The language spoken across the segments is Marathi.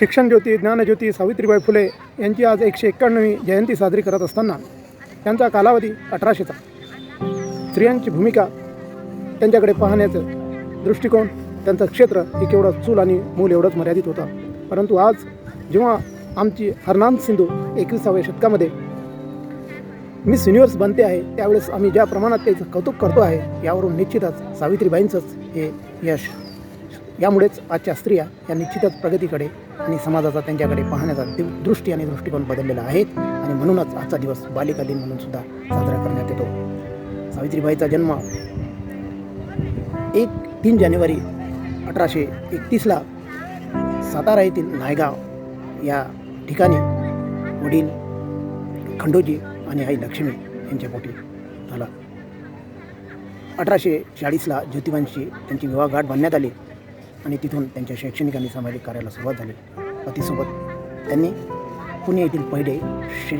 शिक्षण ज्योती ज्ञानज्योती सावित्रीबाई फुले यांची आज एकशे एक्क्याण्णवी जयंती साजरी करत असताना त्यांचा कालावधी अठराशेचा स्त्रियांची भूमिका त्यांच्याकडे पाहण्याचं दृष्टिकोन त्यांचं क्षेत्र हे केवढं चूल आणि मूल एवढंच मर्यादित होतं. परंतु आज जेव्हा आमची हरनाम सिंधू एकविसाव्या शतकामध्ये मिस युनिव्हर्स बनते आहे त्यावेळेस आम्ही ज्या प्रमाणात त्याचं कौतुक करतो आहे यावरून निश्चितच सावित्रीबाईंचंच हे यश. यामुळेच आजच्या स्त्रिया या निश्चितच प्रगतीकडे आणि समाजाचा त्यांच्याकडे पाहण्याचा दि- दृष्टी आणि दृष्टिकोन बदललेला आहेत आणि म्हणूनच आजचा दिवस बालिका दिन म्हणून सुद्धा साजरा करण्यात येतो. सावित्रीबाईचा जन्म एक तीन जानेवारी अठराशे एकतीसला सातारा येथील नायगाव या ठिकाणी वडील खंडोजी आणि आई लक्ष्मी यांच्या पोटी झाला. अठराशे चाळीसला ज्योतिबांशी त्यांची विवाहगाठ बांधण्यात आली. आणि तिथून त्यांच्या शैक्षणिक आणि सामाजिक कार्याला सुरुवात झाली. पतीसोबत त्यांनी पुणे येथील पहिले श्री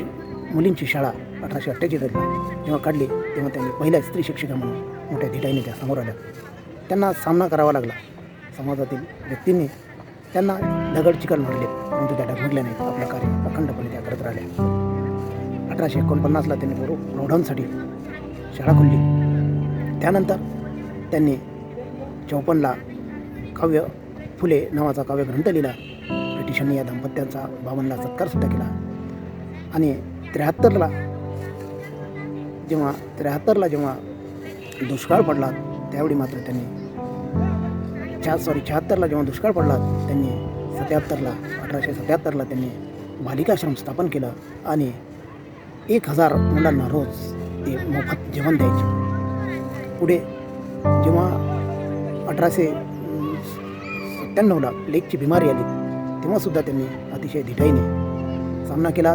मुलींची शाळा अठराशे अठ्ठेचाळीसला जेव्हा काढली तेव्हा त्यांनी पहिल्या स्त्री शिक्षिका म्हणून मोठ्या धिटाईने त्या समोर आल्या. त्यांना सामना करावा लागला. समाजातील व्यक्तींनी त्यांना दगड चिकल मारले. परंतु त्या डगमगल्या नाहीत. आपलं कार्य अखंडपणे त्या करत राहिल्या अठराशे एकोणपन्नासला त्यांनी गुरु प्रौढांसाठी शाळा खोलली. त्यानंतर त्यांनी चौपन्नला काव्य फुले नावाचा काव्यग्रंथ लिहिला. ब्रिटिशांनी या दाम्पत्यांचा बावनला सत्कारसुद्धा केला. आणि त्र्याहत्तरला जेव्हा त्र्याहत्तरला जेव्हा दुष्काळ पडला त्यावेळी मात्र त्यांनी चा सॉरी शहात्तरला जेव्हा दुष्काळ पडला त्यांनी सत्याहत्तरला अठराशे सत्याहत्तरला त्यांनी बालिकाश्रम स्थापन केलं आणि एक हजार मुलांना रोज ते मोफत जेवण द्यायचे. पुढे जेव्हा अठराशे अठ्ठ्याण्णवला सत्त्याण्णवला प्लेगची बिमारी आली. तेव्हासुद्धा त्यांनी अतिशय धिटाईने सामना केला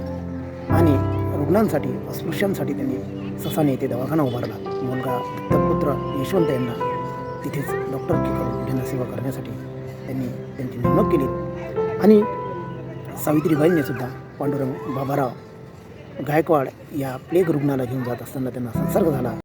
आणि रुग्णांसाठी अस्पृश्यांसाठी त्यांनी ससाने येथे दवाखाना उभारला. मुलगा दत्तपुत्र यशवंत यांना तिथेच डॉक्टर करून जनसेवा करण्यासाठी त्यांनी त्यांची नेमणूक केली. आणि सावित्रीबाईंनी सुद्धा पांडुरंग बाबाराव गायकवाड या प्लेग रुग्णाला घेऊन जात असताना त्यांना संसर्ग झाला.